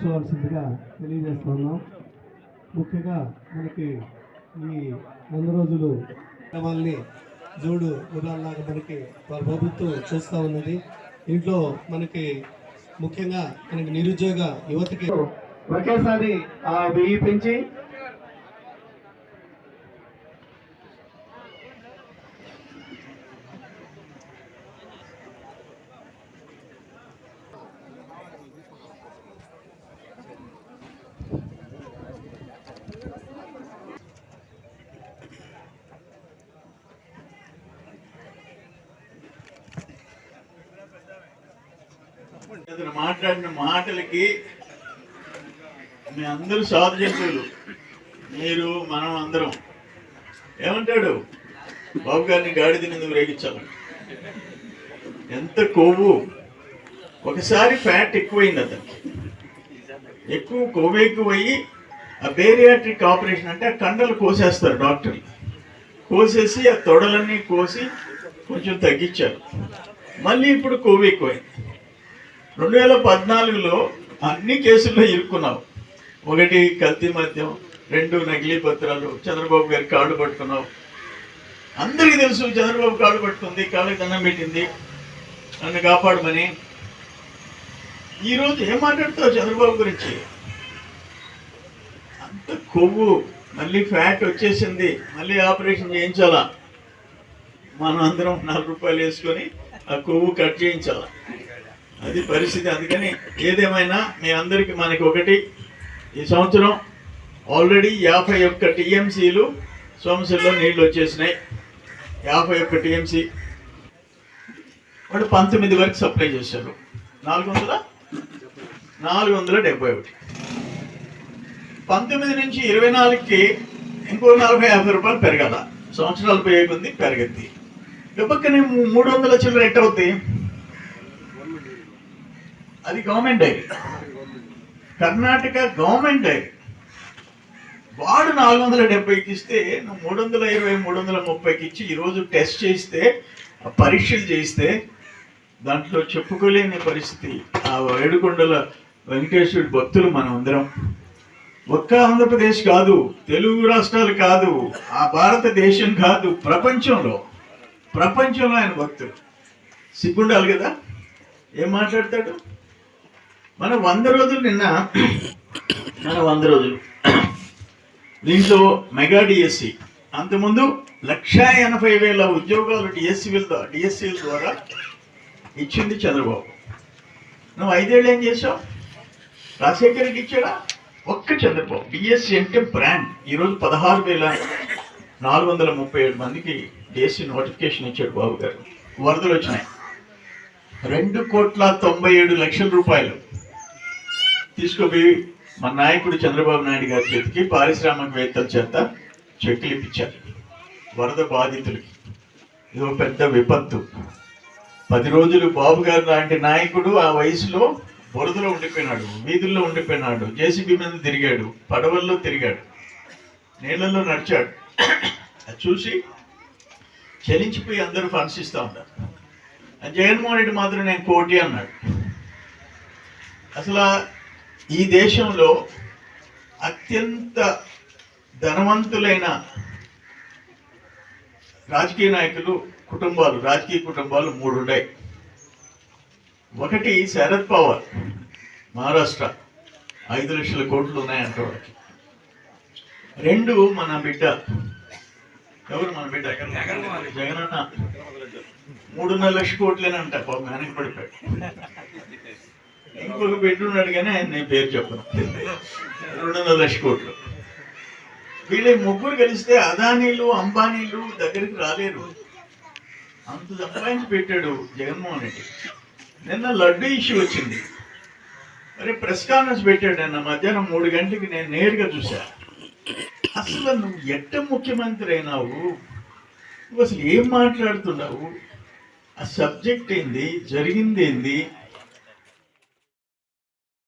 చూడవలసిందిగా తెలియజేస్తున్నాం. ముఖ్యంగా మనకి ఈ వంద రోజులు వాళ్ళని జోడు గుర్రాల్లాగా మనకి వారి ప్రభుత్వం చూస్తూ ఉన్నది. ఇంట్లో మనకి ముఖ్యంగా మనకి నిరుద్యోగ యువతకి ఒకేసారి వెయ్యి పెంచి అతను మాట్లాడిన మాటలకి మీ అందరూ సాధు మీరు మనం అందరం. ఏమంటాడు? బాబు గారిని గాడిద ఎందుకు రేగించాలి ఎంత కొవ్వు. ఒకసారి ఫ్యాట్ ఎక్కువైంది అతనికి. ఎక్కువ కొవ్వు ఎక్కువయ్యి ఆ బేరియాట్రిక్ ఆపరేషన్ అంటే ఆ కండలు కోసేస్తారు డాక్టర్లు. కోసేసి ఆ తొడలన్నీ కోసి కొంచెం తగ్గించారు. మళ్ళీ ఇప్పుడు కొవ్వు ఎక్కువైంది. రెండు వేల పద్నాలుగులో అన్ని కేసుల్లో ఇరుక్కున్నావు ఒకటి కల్తీ మద్యం రెండు నకిలీ పత్రాలు చంద్రబాబు గారి కాళ్ళు పట్టుకున్నావు అందరికీ తెలుసు చంద్రబాబు కాళ్ళు పట్టుకుంది కాళ్ళకి దండం పెట్టింది నన్ను కాపాడమని. ఈరోజు ఏం మాట్లాడతావు చంద్రబాబు గురించి? అంత కొవ్వు మళ్ళీ ఫ్యాట్ వచ్చేసింది మళ్ళీ ఆపరేషన్ చేయించాలా? మనం అందరం నాలుగు రూపాయలు వేసుకొని ఆ కొవ్వు కట్ చేయించాలా? అది పరిస్థితి. అందుకని ఏదేమైనా మీ అందరికి మనకి ఒకటి ఈ సంవత్సరం ఆల్రెడీ యాభై ఒక్క టీఎంసీలు సోమశిల్లో నీళ్ళు వచ్చేసినాయి. యాభై ఒక్క టీఎంసీ. వాళ్ళు పంతొమ్మిది వరకు సప్లై చేశారు. నాలుగు వందల? నాలుగు వందల డెబ్బై ఒకటి. పంతొమ్మిది నుంచి ఇరవై నాలుగుకి ఇంకో నలభై యాభై రూపాయలు పెరగాల. సంవత్సరాలు పోయే కొద్ది పెరగద్ది. దెబ్బక్కనే మూడు వందల చిల్లర ఎట్ అవుతాయి అది government dairy Karnataka government dairy వాడు నాలుగు వందల డెబ్బైకి ఇస్తే నువ్వు మూడు వందల ఇరవై మూడు వందల ముప్పైకి ఇచ్చి ఈరోజు టెస్ట్ చేస్తే ఆ పరీక్షలు చేస్తే దాంట్లో చెప్పుకోలేని పరిస్థితి. ఆ ఏడుకొండల వెంకటేశ్వరుడు భక్తులు మనం అందరం. ఒక్క ఆంధ్రప్రదేశ్ కాదు తెలుగు రాష్ట్రాలు కాదు ఆ భారతదేశం కాదు ప్రపంచంలో. ప్రపంచంలో ఆయన భక్తులు సిగ్గుండాలి కదా? ఏం మాట్లాడతాడు? మన వంద రోజులు నిన్న మన వంద రోజులు. దీంట్లో మెగా డిఎస్సి అంతకుముందు లక్షా ఎనభై వేల ఉద్యోగాలు డిఎస్సి డిఎస్సీల ద్వారా ఇచ్చింది చంద్రబాబు. నువ్వు ఐదేళ్ళు ఏం చేసావు రాజశేఖర్ రెడ్డి ఇచ్చాడా? ఒక్క చంద్రబాబు. డిఎస్సి అంటే బ్రాండ్. ఈరోజు పదహారు వేల నాలుగు వందల ముప్పై ఏడు మందికి డిఎస్సి నోటిఫికేషన్ ఇచ్చాడు బాబు గారు. వరదలు వచ్చినాయి. రెండు కోట్ల తొంభై ఏడు లక్షల రూపాయలు. తీసుకుపోయి మన నాయకుడు చంద్రబాబు నాయుడు గారి చేతికి పారిశ్రామికవేత్తల చేత చెక్కులు ఇప్పించారు. వరద బాధితులకి. ఇది ఒక పెద్ద విపత్తు. పది రోజులు బాబు గారు లాంటి నాయకుడు ఆ వయసులో బురదలో ఉండిపోయినాడు వీధుల్లో ఉండిపోయినాడు జేసీబీ మీద తిరిగాడు పడవల్లో తిరిగాడు నీళ్ళల్లో నడిచాడు. అది చూసి చలించిపోయి అందరూ ఫండ్స్ ఇస్తూ ఉంటారు ఆ జగన్మోహన్ రెడ్డి మాత్రం నేను కోటి అన్నాడు. అసలు ఈ దేశంలో అత్యంత ధనవంతులైన రాజకీయ నాయకులు కుటుంబాలు రాజకీయ కుటుంబాలు మూడు ఉన్నాయి. ఒకటి శరద్ పవార్ మహారాష్ట్ర. ఐదు లక్షల కోట్లు ఉన్నాయంట వాడికి. రెండు మన బిడ్డ. ఎవరు మన బిడ్డ? జగనన్న మూడున్నర లక్ష కోట్లేనంట. పాపం వెనక్కి పడిపోయాడు. ఇంకొక బిడ్డ ఉన్నాడు కానీ ఆయన నేను పేరు చెప్పను. రెండున్నర లక్ష కోట్లు. వీళ్ళ ముగ్గురు కలిస్తే అదానీలు అంబానీలు దగ్గరికి రాలేరు. అంత సంపాదించి పెట్టాడు జగన్మోహన్ రెడ్డి. నిన్న లడ్డు ఇష్యూ వచ్చింది. మరి ప్రెస్ కాన్ఫరెన్స్ పెట్టాడు నిన్న మధ్యాహ్నం మూడు గంటలకి నేను నేరుగా చూసా అసలు నువ్వు ఎట్ట ముఖ్యమంత్రి అయినావు? నువ్వు అసలు ఏం మాట్లాడుతున్నావు? ఆ సబ్జెక్ట్ ఏంది? జరిగింది ఏంది?